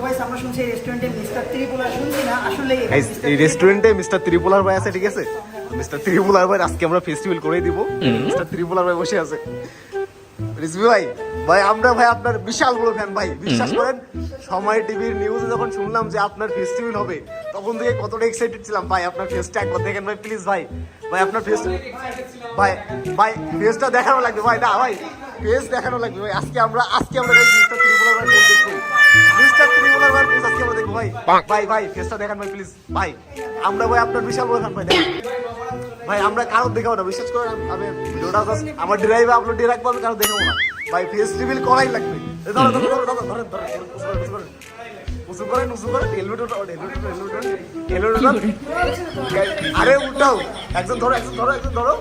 এই রেস্টুরেন্টে মিস্টার এই রেস্টুরেন্টে ত্রিপুলার ভাই আছে ঠিক আছে? মিস্টার ত্রিপুলার ভাই আজকে আমরা ফেস্টিভ্যাল করে দিব। মিস্টার ত্রিপুলার ভাই বসে আছে। রিজভি ভাই ভাই আমরা ভাই আপনার বিশাল বড় ফ্যান ভাই। বিশ্বাস করেন সময় টিভির নিউজে যখন শুনলাম যে আপনার ফেস্টিভ্যাল হবে তখন থেকে কতটা এক্সাইটেড ছিলাম। ভাই আপনার ফেসটা একবার দেখেন ভাই প্লিজ ভাই। ভাই আপনার ফেস ভাই ভাই ফেসটা দেখানো লাগবে ভাই না ভাই। ফেস দেখানো লাগবে ভাই। আজকে আমরা আজকে আমরা মিস্টার ত্রিপুলার ভাই দেখব। মিস্টার ভাই আজকে আমরা ভাই। ভাই ভাই ফেসটা দেখান ভাই প্লিজ ভাই আমরা ভাই আপনার বিশাল বড় ভাই ভাই আমরা কারও দেখাবো না বিশ্বাস করেন আমি ভিডিওটা জাস্ট আমার ড্রাইভে আপলোড দিয়ে রাখব আমি কারও দেখাবো না। ভাই ফেস রিভিল করাই লাগবে। এ ধরো ধরো ধরো ধরো ধরেন ধরেন উঁচু করেন উঁচু করেন হেলমেট উঠাও হেলমেট হেলমেট হেলমেট উঠাও। আরে উঠাও। একজন ধরো একজন ধরো একজন ধরো।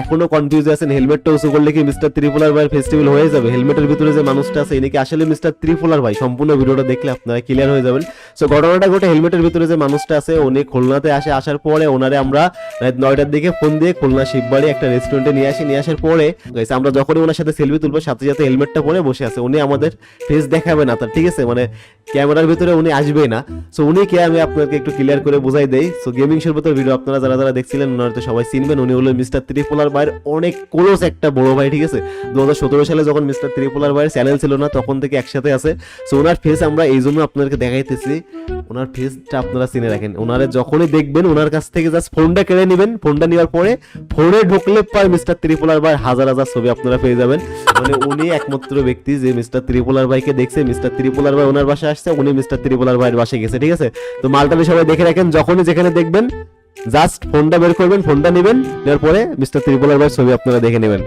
এখনও কনফিউজ আছেন হেলমেটটা উঁচু করলে কি মিস্টার ত্রিপুলার ভাই ফেস্টিভ্যাল হয়ে যাবে? হেলমেটের ভিতরে যে মানুষটা আছে, ইনি কি আসলে মিস্টার ত্রিপুলার ভাই? সম্পূর্ণ ভিডিওটা দেখলে আপনারা ক্লিয়ার হয়ে যাবেন। সো ঘটনাটা ঘটে হেলমেটের ভিতরে যে মানুষটা আছে, উনি খুলনাতে আসে, আসার পরে ওনারে আমরা রাত নয়টার দিকে ফোন দিয়ে খুলনা শিববাড়ি একটা রেস্টুরেন্টে নিয়ে আসি, নিয়ে আসার পরে আমরা যখনই ওনার সাথে সেলফি তুলবো, সাথে সাথে হেলমেটটা পরে বসে আছে। উনি আমাদের ফেস দেখাবে না তার, ঠিক আছে? মানে ক্যামেরার ভিতরে উনি আসবে না। সো উনি কে আমি আপনাকে একটু ক্লিয়ার করে বোঝাই দেই। সো গেমিং শোর ভিতর ভিডিও আপনারা যারা যারা দেখছিলেন ওনারা তো সবাই চিনবেন, উনি হলো মিস্টার ত্রিপুলার ভাইয়ের অনেক ক্লোজ একটা বড় ভাই, ঠিক আছে? দু হাজার সতেরো সালে যখন মিস্টার ত্রিপুলার ভাইয়ের চ্যানেল ছিল না, তখন থেকে একসাথে আছে। সো ওনার ফেস আমরা এই জন্য আপনাদেরকে দেখাইতেছি। ওনার ফেসটা আপনারা চিনে রাখেন। ওনারে যখনই দেখবেন ওনার কাছ থেকে জাস্ট ফোনটা কেড়ে নেবেন। ফোনটা নেওয়ার পরে ফোনে ঢুকলে পর মিস্টার ত্রিপুলার ভাই হাজার হাজার ছবি আপনারা পেয়ে যাবেন। মানে উনি একমাত্র ব্যক্তি যে মিস্টার ত্রিপুলার ভাইকে দেখছে। মিস্টার ত্রিপুলার ভাই ওনার বাসায় আসছে, উনি মিস্টার ত্রিপুলার ভাইয়ের বাসায় গেছে, ঠিক আছে? তো মালটাকে সবাই দেখে রাখেন, যখনই যেখানে দেখবেন জাস্ট ফোনটা বের করবেন ফোনটা নেবেন, নেওয়ার পরে মিস্টার ত্রিপুলার ভাই ছবি আপনারা দেখে নেবেন।